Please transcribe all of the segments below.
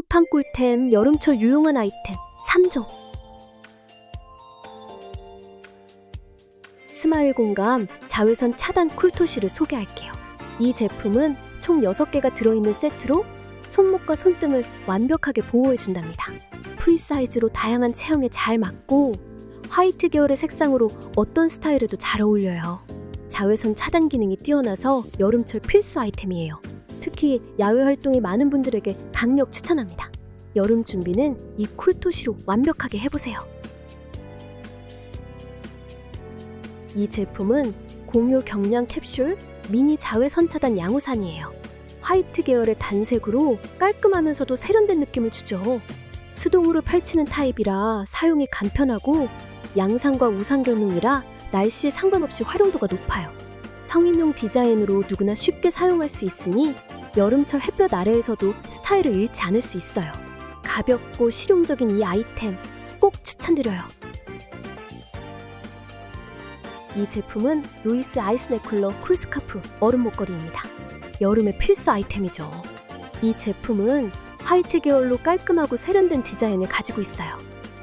쿠팡 꿀템 여름철 유용한 아이템 3종 스마일 공감 자외선 차단 쿨토시를 소개할게요. 이 제품은 총 6개가 들어있는 세트로 손목과 손등을 완벽하게 보호해준답니다. 프리 사이즈로 다양한 체형에 잘 맞고 화이트 계열의 색상으로 어떤 스타일에도 잘 어울려요. 자외선 차단 기능이 뛰어나서 여름철 필수 아이템이에요. 특히 야외 활동이 많은 분들에게 강력 추천합니다. 여름 준비는 이 쿨토시로 완벽하게 해보세요. 이 제품은 공유 경량 캡슐 미니 자외 선 차단 양우산이에요. 화이트 계열의 단색으로 깔끔하면서도 세련된 느낌을 주죠. 수동으로 펼치는 타입이라 사용이 간편하고 양산과 우산 겸용이라 날씨에 상관없이 활용도가 높아요. 성인용 디자인으로 누구나 쉽게 사용할 수 있으니 여름철 햇볕 아래에서도 스타일을 잃지 않을 수 있어요. 가볍고 실용적인 이 아이템 꼭 추천드려요. 이 제품은 루이스 아이스네쿨러 쿨스카프 얼음 목걸이입니다. 여름의 필수 아이템이죠. 이 제품은 화이트 계열로 깔끔하고 세련된 디자인을 가지고 있어요.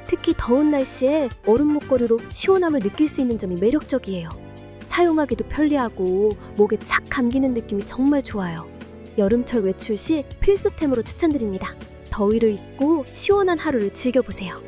특히 더운 날씨에 얼음 목걸이로 시원함을 느낄 수 있는 점이 매력적이에요. 사용하기도 편리하고 목에 착 감기는 느낌이 정말 좋아요. 여름철 외출 시 필수템으로 추천드립니다. 더위를 잊고 시원한 하루를 즐겨보세요.